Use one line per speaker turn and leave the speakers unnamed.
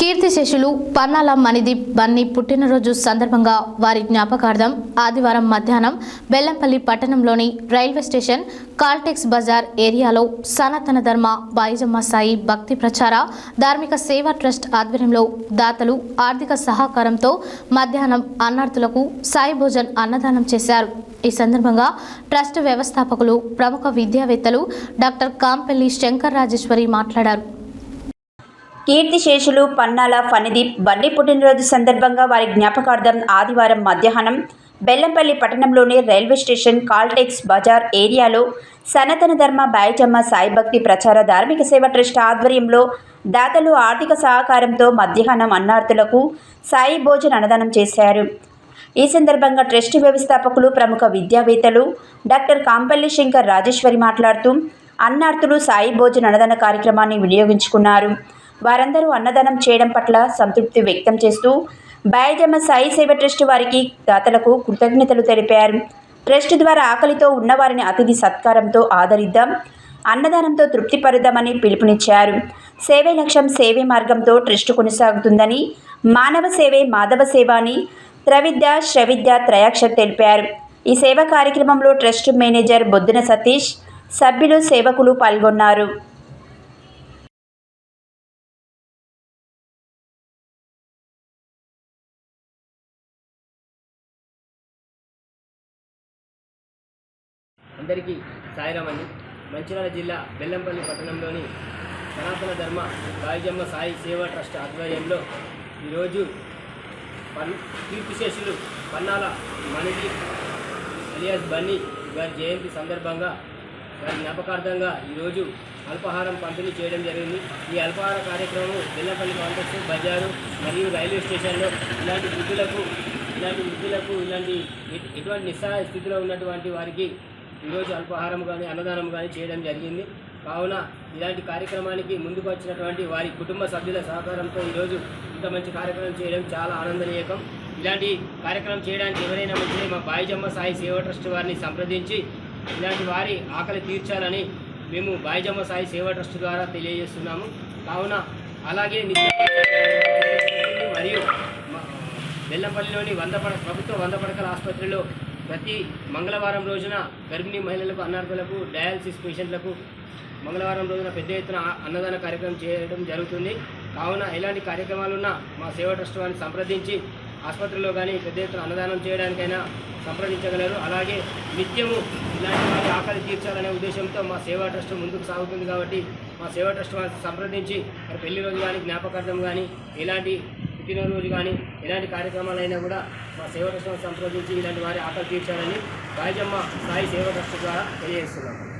కీర్తి శిష్యులు పన్నాల మణిదీప్ బన్నీ పుట్టినరోజు సందర్భంగా వారి జ్ఞాపకార్థం ఆదివారం మధ్యాహ్నం బెల్లంపల్లి పట్టణంలోని రైల్వే స్టేషన్ కాల్టెక్స్ బజార్ ఏరియాలో సనాతన ధర్మ బాయిజమ్మ సాయి భక్తి ప్రచార ధార్మిక సేవా ట్రస్ట్ ఆధ్వర్యంలో దాతలు ఆర్థిక సహకారంతో మధ్యాహ్నం అన్నార్థులకు సాయి భోజన్ అన్నదానం చేశారు. ఈ సందర్భంగా ట్రస్ట్ వ్యవస్థాపకులు ప్రముఖ విద్యావేత్తలు డాక్టర్ కాంపెల్లి శంకర్ రాజేశ్వరి మాట్లాడారు.
కీర్తిశేషులు పన్నాల ఫణిదీప్ బన్నీ పుట్టినరోజు సందర్భంగా వారి జ్ఞాపకార్థం ఆదివారం మధ్యాహ్నం బెల్లంపల్లి పట్టణంలోని రైల్వే స్టేషన్ కాల్టెక్స్ బజార్ ఏరియాలో సనాతన ధర్మ బాయజమ్మ సాయిభక్తి ప్రచార ధార్మిక సేవ ట్రస్ట్ ఆధ్వర్యంలో దాతలు ఆర్థిక సహకారంతో మధ్యాహ్నం అన్నార్థులకు సాయి భోజన అన్నదానం చేశారు. ఈ సందర్భంగా ట్రస్ట్ వ్యవస్థాపకులు ప్రముఖ విద్యావేత్తలు డాక్టర్ కాంపల్లి శంకర్ రాజేశ్వరి మాట్లాడుతూ అన్నార్థులు సాయి భోజన అన్నదాన కార్యక్రమాన్ని వినియోగించుకున్నారు. వారందరూ అన్నదానం చేయడం పట్ల సంతృప్తి వ్యక్తం చేస్తూ బాయజమ్మ సాయి సేవ ట్రస్ట్ వారికి దాతలకు కృతజ్ఞతలు తెలిపారు. ట్రస్ట్ ద్వారా ఆకలితో ఉన్నవారిని అతిథి సత్కారంతో ఆదరిద్దాం అన్నదానంతో తృప్తిపరుద్దామని పిలుపునిచ్చారు. సేవే లక్ష్యం సేవే మార్గంతో ట్రస్ట్ కొనసాగుతుందని మానవ సేవే మాధవ సేవ అని త్రవిద్య శ్రవిద్య త్రయాక్షర్ తెలిపారు. ఈ సేవా కార్యక్రమంలో ట్రస్ట్ మేనేజర్ బొద్దున సతీష్ సభ్యులు సేవకులు పాల్గొన్నారు.
అందరికీ సాయిరామని మంచిర్యాల జిల్లా బెల్లంపల్లి పట్టణంలోని సనాతన ధర్మ రాయజమ్మ సాయి సేవా ట్రస్ట్ ఆధ్వర్యంలో ఈరోజు పన్ కీర్తిశేషులు పన్నాల మణిజీ అలియాస్ బన్నీ గారి జయంతి సందర్భంగా వారి జ్ఞాపకార్థంగా ఈరోజు అల్పాహారం పంపిణీ చేయడం జరిగింది. ఈ అల్పాహార కార్యక్రమం బెల్లంపల్లి కాంప్లెక్స్ బజారు మరియు రైల్వే స్టేషన్లో ఇలాంటి వృద్ధులకు ఇలాంటి వృద్ధులకు ఇలాంటి ఎటువంటి నిస్సహాయ స్థితిలో ఉన్నటువంటి వారికి ఈరోజు అల్పాహారం కానీ అన్నదానం కానీ చేయడం జరిగింది. కావున ఇలాంటి కార్యక్రమానికి ముందుకు వచ్చినటువంటి వారి కుటుంబ సభ్యుల సహకారంతో ఈరోజు ఇంత మంచి కార్యక్రమం చేయడం చాలా ఆనందనీయకం. ఇలాంటి కార్యక్రమం చేయడానికి ఎవరైనా మంచిదే మా బాయిజమ్మ సాయి సేవా ట్రస్ట్ వారిని సంప్రదించి ఇలాంటి వారి ఆకలి తీర్చాలని మేము బాయిజమ్మ సాయి సేవా ట్రస్ట్ ద్వారా తెలియజేస్తున్నాము. కావున అలాగే మరియు బెల్లంపల్లిలోని వంద పడ ప్రభుత్వ వంద పడకల ఆసుపత్రిలో ప్రతి మంగళవారం రోజున గర్భిణీ మహిళలకు అన్నార్థులకు డయాలసిస్ పేషెంట్లకు మంగళవారం రోజున పెద్ద ఎత్తున అన్నదాన కార్యక్రమం చేయడం జరుగుతుంది. కావున ఎలాంటి కార్యక్రమాలున్నా మా సేవా ట్రస్ట్ వారిని సంప్రదించి ఆసుపత్రిలో కానీ పెద్ద ఎత్తున అన్నదానం చేయడానికైనా సంప్రదించగలరు. అలాగే నిత్యము ఇలాంటి వారి ఆకలి తీర్చాలనే ఉద్దేశంతో మా సేవా ట్రస్ట్ ముందుకు సాగుతుంది కాబట్టి మా సేవా ట్రస్ట్ వారిని సంప్రదించి మరి పెళ్ళి రోజు కానీ జ్ఞాపకార్థం కానీ ఎలాంటి పుట్టినరోజు కానీ ఎలాంటి కార్యక్రమాలైనా కూడా మా సేవా సంప్రదించి ఇలాంటి వారి ఆకలి తీర్చాలని రాజమ్మ సాయి సేవా ద్వారా తెలియజేస్తున్నాము